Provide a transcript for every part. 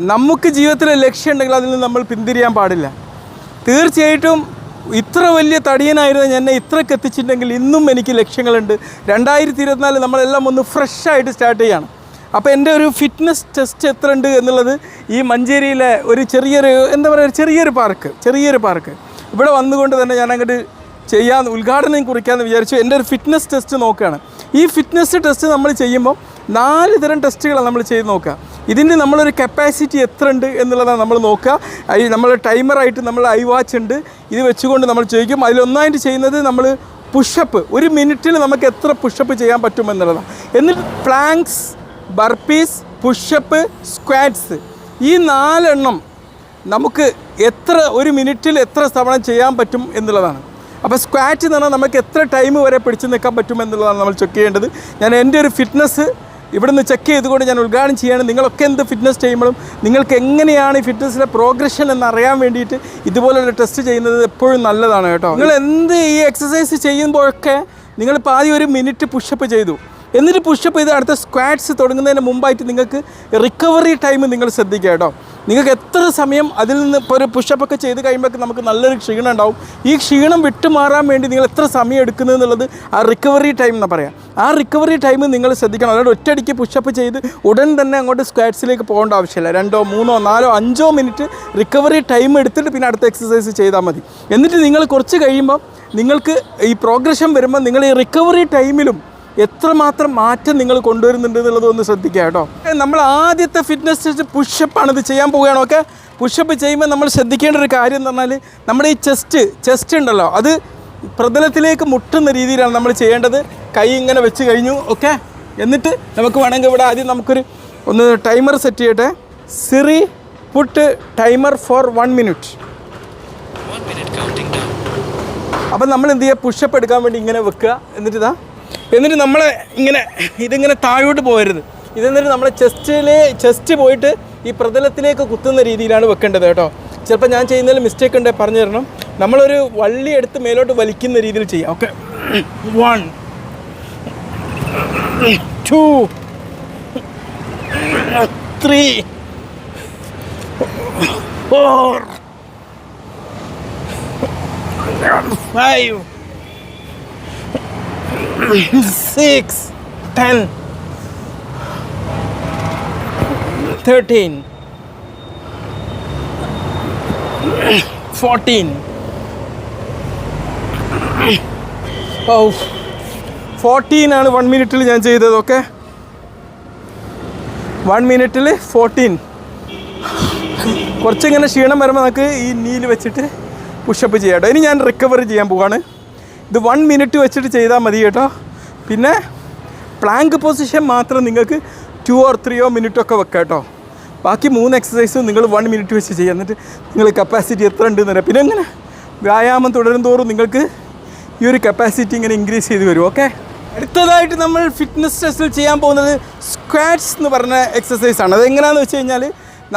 നമുക്ക് ജീവിതത്തിൽ ലക്ഷ്യമുണ്ടെങ്കിൽ അതിൽ നിന്ന് നമ്മൾ പിന്തിരിയാൻ പാടില്ല. തീർച്ചയായിട്ടും ഇത്ര വലിയ തടിയനായിരുന്നു എന്നെ ഇത്രയ്ക്ക് എത്തിച്ചിട്ടുണ്ടെങ്കിൽ ഇന്നും എനിക്ക് ലക്ഷ്യങ്ങളുണ്ട്. രണ്ടായിരത്തി ഇരുപത്തിനാല് നമ്മളെല്ലാം ഒന്ന് ഫ്രഷായിട്ട് സ്റ്റാർട്ട് ചെയ്യണം. അപ്പോൾ എന്റെ ഒരു ഫിറ്റ്നസ് ടെസ്റ്റ് എത്ര ഉണ്ട് എന്നുള്ളത് ഈ മഞ്ചേരിയിലെ ഒരു ചെറിയൊരു എന്താ പറയുക ചെറിയൊരു പാർക്ക് ചെറിയൊരു പാർക്ക്. ഇവിടെ വന്നുകൊണ്ട് തന്നെ ഞാൻ അങ്ങോട്ട് ചെയ്യാൻ ഉദ്ഘാടനം കുറിക്കാമെന്ന് വിചാരിച്ചു. എന്റെ ഒരു ഫിറ്റ്നസ് ടെസ്റ്റ് നോക്കുകയാണ്. ഈ ഫിറ്റ്നസ് ടെസ്റ്റ് നമ്മൾ ചെയ്യുമ്പോൾ നാല് തരം ടെസ്റ്റുകളാണ് നമ്മൾ ചെയ്ത് നോക്കുക. ഇതിന്റെ നമ്മളൊരു കപ്പാസിറ്റി എത്ര ഉണ്ട് എന്നുള്ളതാണ് നമ്മൾ നോക്കുക. നമ്മൾ ടൈമറായിട്ട് നമ്മൾ ഐ വാച്ച് ഉണ്ട്. ഇത് വെച്ചുകൊണ്ട് നമ്മൾ ചോദിക്കും. അതിലൊന്നായിട്ട് ചെയ്യുന്നത് നമ്മൾ പുഷപ്പ് ഒരു മിനിറ്റിൽ നമുക്ക് എത്ര പുഷപ്പ് ചെയ്യാൻ പറ്റുമെന്നുള്ളതാണ് എന്നിട്ട് പ്ലാങ്ക്സ് ബർപ്പീസ് പുഷപ്പ് സ്ക്വാറ്റ്സ് ഈ നാലെണ്ണം നമുക്ക് എത്ര ഒരു മിനിറ്റിൽ എത്ര തവണ ചെയ്യാൻ പറ്റും എന്നുള്ളതാണ്. അപ്പോൾ സ്ക്വാറ്റ് എന്ന് പറഞ്ഞാൽ നമുക്ക് എത്ര ടൈം വരെ പിടിച്ചു നിൽക്കാൻ പറ്റും എന്നുള്ളതാണ് നമ്മൾ ചെക്ക് ചെയ്യേണ്ടത്. ഞാൻ എന്റെ ഒരു ഫിറ്റ്നസ് ഇവിടുന്ന് ചെക്ക് ചെയ്തുകൊണ്ട് ഞാൻ ഉദ്ഘാടനം ചെയ്യാണ് നിങ്ങളൊക്കെ എന്ത് ഫിറ്റ്നസ് ചെയ്യുമ്പോഴും നിങ്ങൾക്ക് എങ്ങനെയാണ് ഈ ഫിറ്റ്നസ്സിലെ പ്രോഗ്രഷൻ എന്ന് അറിയാൻ വേണ്ടിയിട്ട് ഇതുപോലുള്ള ടെസ്റ്റ് ചെയ്യുന്നത് എപ്പോഴും നല്ലതാണ് കേട്ടോ. നിങ്ങൾ എന്ത് ഈ എക്സസൈസ് ചെയ്യുമ്പോഴൊക്കെ നിങ്ങളിപ്പോൾ ആദ്യം ഒരു മിനിറ്റ് പുഷപ്പ് ചെയ്തു. എന്നിട്ട് പുഷപ്പ് ചെയ്ത് അടുത്ത സ്ക്വാറ്റ്സ് തുടങ്ങുന്നതിന് മുമ്പായിട്ട് നിങ്ങൾക്ക് റിക്കവറി ടൈം നിങ്ങൾ ശ്രദ്ധിക്കുക കേട്ടോ. നിങ്ങൾക്ക് എത്ര സമയം അതിൽ നിന്ന് ഇപ്പോൾ ഒരു പുഷപ്പൊക്കെ ചെയ്ത് കഴിയുമ്പോൾ നമുക്ക് നല്ലൊരു ക്ഷീണം ഉണ്ടാവും. ഈ ക്ഷീണം വിട്ടുമാറാൻ വേണ്ടി നിങ്ങൾ എത്ര സമയം എടുക്കുന്നത് എന്നുള്ളത് ആ റിക്കവറി ടൈം എന്ന് പറയാം. ആ റിക്കവറി ടൈം നിങ്ങൾ ശ്രദ്ധിക്കണം. അതായത് ഒറ്റയടിക്ക് പുഷപ്പ് ചെയ്ത് ഉടൻ തന്നെ അങ്ങോട്ട് സ്ക്വാറ്റ്സിലേക്ക് പോകേണ്ട ആവശ്യമില്ല. രണ്ടോ മൂന്നോ നാലോ അഞ്ചോ മിനിറ്റ് റിക്കവറി ടൈം എടുത്തിട്ട് പിന്നെ അടുത്ത എക്സസൈസ് ചെയ്താൽ മതി. എന്നിട്ട് നിങ്ങൾ കുറച്ച് കഴിയുമ്പോൾ നിങ്ങൾക്ക് ഈ പ്രോഗ്രഷൻ വരുമ്പോൾ നിങ്ങൾ ഈ റിക്കവറി ടൈമിലും എത്രമാത്രം മാറ്റം നിങ്ങൾ കൊണ്ടുവരുന്നുണ്ട് എന്നുള്ളത് ഒന്ന് ശ്രദ്ധിക്കുക കേട്ടോ. നമ്മൾ ആദ്യത്തെ ഫിറ്റ്നസ് ടെസ്റ്റ് പുഷപ്പാണ് ഇത് ചെയ്യാൻ പോവുകയാണ് ഓക്കെ? പുഷപ്പ് ചെയ്യുമ്പോൾ നമ്മൾ ശ്രദ്ധിക്കേണ്ട ഒരു കാര്യം എന്ന് പറഞ്ഞാൽ നമ്മുടെ ഈ ചെസ്റ്റ് ചെസ്റ്റ് ഉണ്ടല്ലോ അത് പ്രതലത്തിലേക്ക് മുട്ടുന്ന രീതിയിലാണ് നമ്മൾ ചെയ്യേണ്ടത്. കൈ ഇങ്ങനെ വെച്ച് കഴിഞ്ഞു ഓക്കെ? എന്നിട്ട് നമുക്ക് വേണമെങ്കിൽ ഇവിടെ ആദ്യം നമുക്കൊരു ഒന്ന് ടൈമർ സെറ്റ് ചെയ്യട്ടെ. Siri put timer for one minute. അപ്പം നമ്മൾ എന്ത് ചെയ്യുക? പുഷപ്പ് എടുക്കാൻ വേണ്ടി ഇങ്ങനെ വെക്കുക. എന്നിട്ട് ഇതാ എന്നിട്ട് നമ്മളെ ഇങ്ങനെ ഇതിങ്ങനെ താഴോട്ട് പോകരുത്. ഇതെന്നിട്ട് നമ്മളെ ചെസ്റ്റിലെ ചെസ്റ്റ് പോയിട്ട് ഈ പ്രതലത്തിലേക്ക് കുത്തുന്ന രീതിയിലാണ് വെക്കേണ്ടത് കേട്ടോ. ചിലപ്പോൾ ഞാൻ ചെയ്യുന്നതിൽ മിസ്റ്റേക്ക് ഉണ്ടെങ്കിൽ പറഞ്ഞു തരണം. നമ്മളൊരു വള്ളി എടുത്ത് മേലോട്ട് വലിക്കുന്ന രീതിയിൽ ചെയ്യാം. Okay one two three four five six, ten, thirteen, fourteen. ഓ ഫോർട്ടീൻ ആണ് വൺ മിനിറ്റിൽ ഞാൻ ചെയ്തത് ഓക്കെ വൺ മിനിറ്റിൽ ഫോർട്ടീൻ കുറച്ചിങ്ങനെ ക്ഷീണം വരുമ്പോൾ നമുക്ക് ഈ നീൽ വെച്ചിട്ട് പുഷപ്പ് ചെയ്യാം ഇനി ഞാൻ റിക്കവറി ചെയ്യാൻ പോവാണ്. ഇത് വൺ മിനിറ്റ് വെച്ചിട്ട് ചെയ്താൽ മതി കേട്ടോ. പിന്നെ പ്ലാങ്ക് പൊസിഷൻ മാത്രം നിങ്ങൾക്ക് ടു ഓർ ത്രീയോ മിനിറ്റൊക്കെ വെക്കാം കേട്ടോ. ബാക്കി മൂന്ന് എക്സസൈസും നിങ്ങൾ വൺ മിനിറ്റ് വെച്ച് ചെയ്യുക എന്നിട്ട് നിങ്ങൾ കപ്പാസിറ്റി എത്ര ഉണ്ട് എന്നറിയാം പിന്നെ ഇങ്ങനെ വ്യായാമം തുടരും തോറും നിങ്ങൾക്ക് ഈ ഒരു കപ്പാസിറ്റി ഇങ്ങനെ ഇൻക്രീസ് ചെയ്ത് വരും. ഓക്കെ അടുത്തതായിട്ട് നമ്മൾ ഫിറ്റ്നസ് ടെസ്റ്റിൽ ചെയ്യാൻ പോകുന്നത് സ്ക്വാറ്റ്സ് എന്ന് പറഞ്ഞ എക്സസൈസാണ് അതെങ്ങനെയാണെന്ന് വെച്ച് കഴിഞ്ഞാൽ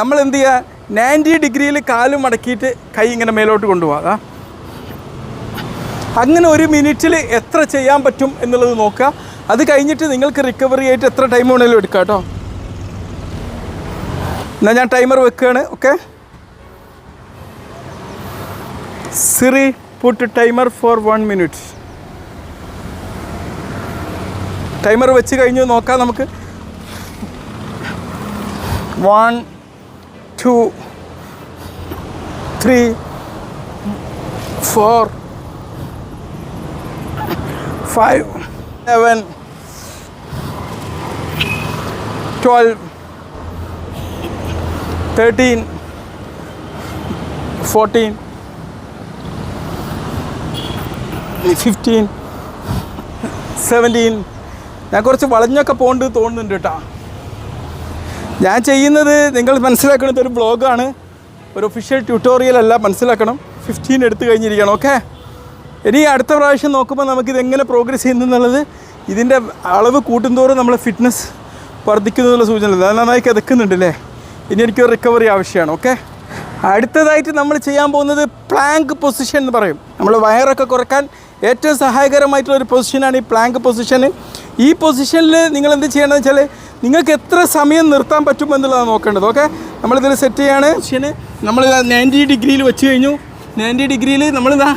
നമ്മൾ എന്ത് ചെയ്യുക? നയന്റി ഡിഗ്രിയിൽ കാലും മടക്കിയിട്ട് കൈ ഇങ്ങനെ മേലോട്ട് കൊണ്ടുപോകാം അങ്ങനെ ഒരു മിനിറ്റിൽ എത്ര ചെയ്യാൻ പറ്റും എന്നുള്ളത് നോക്കുക. അത് കഴിഞ്ഞിട്ട് നിങ്ങൾക്ക് റിക്കവറി ആയിട്ട് എത്ര ടൈം വേണമെങ്കിലും എടുക്കാം കേട്ടോ. എന്നാൽ ഞാൻ ടൈമർ വെക്കുകയാണ് okay Siri put timer for one minute timer വെച്ച് കഴിഞ്ഞ് നോക്കാം നമുക്ക്. One two three four five, seven, twelve, thirteen, fourteen, fifteen seventeen ഞാൻ കുറച്ച് വളഞ്ഞൊക്കെ പോകേണ്ടത് തോന്നുന്നുണ്ട് കേട്ടോ. ഞാൻ ചെയ്യുന്നത് നിങ്ങൾ മനസ്സിലാക്കുന്നത് ഒരു ബ്ലോഗാണ് ഒരു ഒഫീഷ്യൽ ട്യൂട്ടോറിയൽ അല്ല മനസ്സിലാക്കണം. ഫിഫ്റ്റീൻ എടുത്തു കഴിഞ്ഞിരിക്കണം ഓക്കെ ഇനി അടുത്ത പ്രാവശ്യം നോക്കുമ്പോൾ നമുക്കിത് എങ്ങനെ പ്രോഗ്രസ് ചെയ്യുന്നുള്ളത് ഇതിന്റെ അളവ് കൂട്ടുന്തോറും നമ്മളെ ഫിറ്റ്നസ് വർദ്ധിക്കുന്നുള്ള സൂചന അത് നന്നായി കിതക്കുന്നുണ്ട് അല്ലേ ഇനി എനിക്ക് റിക്കവറി ആവശ്യമാണ് ഓക്കെ അടുത്തതായിട്ട് നമ്മൾ ചെയ്യാൻ പോകുന്നത് പ്ലാങ്ക് പൊസിഷൻ എന്ന് പറയും. നമ്മൾ വയറൊക്കെ കുറയ്ക്കാൻ ഏറ്റവും സഹായകരമായിട്ടുള്ള ഒരു പൊസിഷനാണ് ഈ പ്ലാങ്ക് പൊസിഷൻ ഈ പൊസിഷനിൽ നിങ്ങൾ എന്ത് ചെയ്യണമെന്ന് വെച്ചാൽ നിങ്ങൾക്ക് എത്ര സമയം നിർത്താൻ പറ്റുമെന്നുള്ളതാണ് നോക്കേണ്ടത് ഓക്കെ നമ്മളിതിൽ സെറ്റ് ചെയ്യാണ്. നമ്മൾ നയന്റി ഡിഗ്രിയിൽ വെച്ച് കഴിഞ്ഞു. നയന്റി ഡിഗ്രിയിൽ നമ്മളിതാ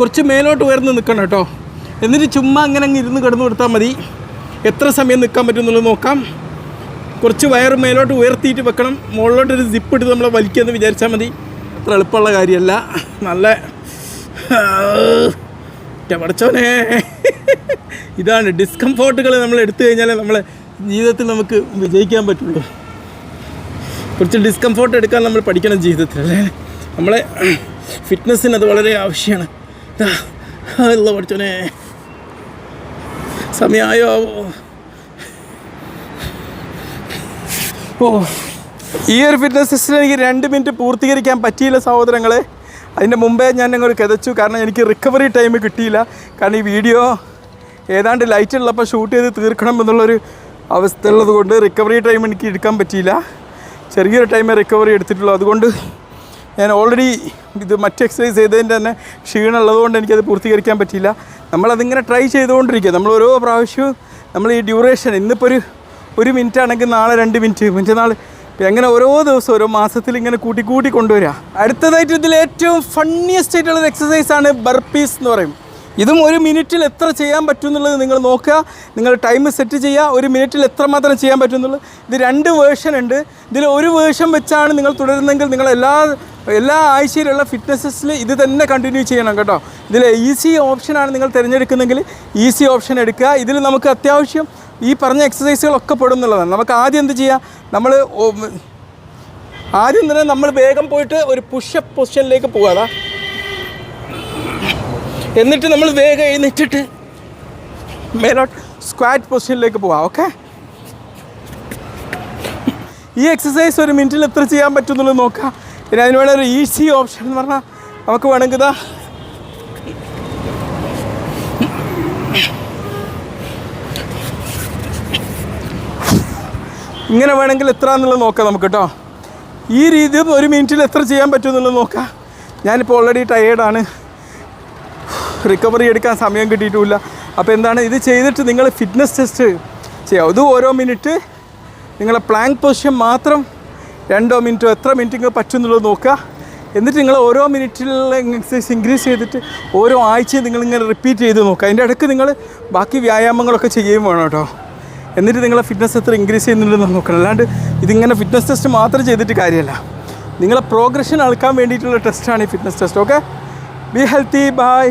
കുറച്ച് മേലോട്ട് ഉയർന്ന് നിൽക്കണം കേട്ടോ. എന്നിട്ട് ചുമ്മാ അങ്ങനെ അങ്ങ് ഇരുന്ന് കിടന്നു കൊടുത്താൽ മതി. എത്ര സമയം നിൽക്കാൻ പറ്റും എന്നുള്ളത് നോക്കാം. കുറച്ച് വയറ് മേലോട്ട് ഉയർത്തിയിട്ട് വെക്കണം. മുകളിലോട്ടൊരു സിപ്പ് ഇട്ട് നമ്മളെ വലിക്കുമെന്ന് വിചാരിച്ചാൽ മതി. അത്ര എളുപ്പമുള്ള കാര്യമല്ല. നല്ല പഠിച്ചോനെ ഇതാണ് ഡിസ്കംഫോർട്ടുകൾ നമ്മൾ എടുത്തു കഴിഞ്ഞാൽ നമ്മളെ ജീവിതത്തിൽ നമുക്ക് വിജയിക്കാൻ പറ്റുള്ളൂ. കുറച്ച് ഡിസ്കംഫോർട്ട് എടുക്കാൻ നമ്മൾ പഠിക്കണം ജീവിതത്തിൽ അല്ലേ? നമ്മളെ ഫിറ്റ്നസ്സിന് അത് വളരെ ആവശ്യമാണ്. അല്ല പഠിച്ചോനെ സമയമായോ ഓ ഈ ഒരു ഫിറ്റ്നസ് ടെസ്റ്റിൽ എനിക്ക് രണ്ട് മിനിറ്റ് പൂർത്തീകരിക്കാൻ പറ്റിയില്ല സഹോദരങ്ങളെ. അതിന്റെ മുമ്പേ ഞാൻ ഞങ്ങൾ കിതച്ചു. കാരണം എനിക്ക് റിക്കവറി ടൈം കിട്ടിയില്ല. കാരണം ഈ വീഡിയോ ഏതാണ്ട് ലൈറ്റ് ഉള്ളപ്പോൾ ഷൂട്ട് ചെയ്ത് തീർക്കണം എന്നുള്ളൊരു അവസ്ഥ ഉള്ളത് കൊണ്ട് റിക്കവറി ടൈം എനിക്ക് എടുക്കാൻ പറ്റിയില്ല. ചെറിയൊരു ടൈമേ റിക്കവറി എടുത്തിട്ടുള്ളൂ. അതുകൊണ്ട് ഞാൻ ഓൾറെഡി ഇത് മറ്റ് എക്സസൈസ് ചെയ്തതിന്റെ തന്നെ ക്ഷീണമുള്ളതുകൊണ്ട് എനിക്കത് പൂർത്തീകരിക്കാൻ പറ്റിയില്ല. നമ്മളതിങ്ങനെ ട്രൈ ചെയ്തുകൊണ്ടിരിക്കുക. നമ്മൾ ഓരോ പ്രാവശ്യവും നമ്മൾ ഈ ഡ്യൂറേഷൻ ഇന്നിപ്പോൾ ഒരു ഒരു മിനിറ്റ് ആണെങ്കിൽ നാളെ രണ്ട് മിനിറ്റ് മറ്റന്നാൾ അങ്ങനെ ഓരോ ദിവസവും ഓരോ മാസത്തിൽ ഇങ്ങനെ കൂട്ടി കൂട്ടി കൊണ്ടുവരിക. അടുത്തതായിട്ട് ഇതിൽ ഏറ്റവും ഫണ്ണിയസ്റ്റ് ആയിട്ടുള്ള എക്സസൈസാണ് ബർപ്പീസ് എന്ന് പറയും. ഇതും ഒരു മിനിറ്റിൽ എത്ര ചെയ്യാൻ പറ്റും എന്നുള്ളത് നിങ്ങൾ നോക്കുക. നിങ്ങൾ ടൈം സെറ്റ് ചെയ്യുക. ഒരു മിനിറ്റിൽ എത്ര മാത്രം ചെയ്യാൻ പറ്റും എന്നുള്ളത് ഇത് രണ്ട് വേർഷൻ ഉണ്ട്. ഇതിൽ ഒരു വേർഷൻ വെച്ചാണ് നിങ്ങൾ തുടരുന്നതെങ്കിൽ നിങ്ങൾ എല്ലാ എല്ലാ ആഴ്ചയിലുള്ള ഫിറ്റ്നസ്സിൽ ഇത് തന്നെ കണ്ടിന്യൂ ചെയ്യണം കേട്ടോ. ഇതിൽ ഈസി ഓപ്ഷനാണ് നിങ്ങൾ തിരഞ്ഞെടുക്കുന്നെങ്കിൽ ഈസി ഓപ്ഷൻ എടുക്കുക. ഇതിൽ നമുക്ക് അത്യാവശ്യം ഈ പറഞ്ഞ എക്സസൈസുകളൊക്കെ പെടും എന്നുള്ളതാണ് നമുക്ക് ആദ്യം എന്ത് ചെയ്യാം? നമ്മൾ ആദ്യം തന്നെ നമ്മൾ വേഗം പോയിട്ട് ഒരു പുഷപ്പ് പൊസിഷനിലേക്ക് പോകാതാ എന്നിട്ട് നമ്മൾ വേഗം എഴുന്നേറ്റിട്ട് മേലോട്ട് സ്ക്വാറ്റ് പൊസിഷനിലേക്ക് പോവാം ഓക്കെ ഈ എക്സസൈസ് ഒരു മിനിറ്റിൽ എത്ര ചെയ്യാൻ പറ്റുന്നുള്ളൂ നോക്കാം. പിന്നെ അതിന് വേണ്ട ഒരു ഈസി ഓപ്ഷൻ എന്ന് പറഞ്ഞാൽ നമുക്ക് വേണമെങ്കിൽ ഇതാ. ഇങ്ങനെ വേണമെങ്കിൽ എത്ര എന്നുള്ളത് നോക്കാം നമുക്ക് കേട്ടോ. ഈ രീതിയിൽ ഒരു മിനിറ്റിൽ എത്ര ചെയ്യാൻ പറ്റുമെന്നുള്ളത് നോക്കാം. ഞാനിപ്പോൾ ഓൾറെഡി ടയേർഡാണ് റിക്കവറി എടുക്കാൻ സമയം കിട്ടിയിട്ടുമില്ല അപ്പോൾ എന്താണ്? ഇത് ചെയ്തിട്ട് നിങ്ങൾ ഫിറ്റ്നസ് ടെസ്റ്റ് ചെയ്യാം. ഇത് ഓരോ മിനിറ്റ് നിങ്ങളെ പ്ലാങ്ക് പൊസിഷൻ മാത്രം രണ്ടോ മിനിറ്റോ എത്ര മിനിറ്റ് നിങ്ങൾ പറ്റുന്നുള്ളത് നോക്കുക. എന്നിട്ട് നിങ്ങൾ ഓരോ മിനിറ്റിലുള്ള എക്സസൈസ് ഇൻക്രീസ് ചെയ്തിട്ട് ഓരോ ആഴ്ചയും നിങ്ങൾ നിങ്ങളിങ്ങനെ റിപ്പീറ്റ് ചെയ്ത് നോക്കുക. അതിന്റെ ഇടയ്ക്ക് നിങ്ങൾ ബാക്കി വ്യായാമങ്ങളൊക്കെ ചെയ്യുകയും വേണം കേട്ടോ. എന്നിട്ട് നിങ്ങളെ ഫിറ്റ്നസ് എത്ര ഇൻക്രീസ് ചെയ്യുന്നുണ്ടെന്ന് നോക്കണം. അല്ലാണ്ട് ഇതിങ്ങനെ ഫിറ്റ്നസ് ടെസ്റ്റ് മാത്രം ചെയ്തിട്ട് കാര്യമല്ല. നിങ്ങളെ പ്രോഗ്രഷൻ അളക്കാൻ വേണ്ടിയിട്ടുള്ള ടെസ്റ്റാണ് ഈ fitness test okay be healthy bye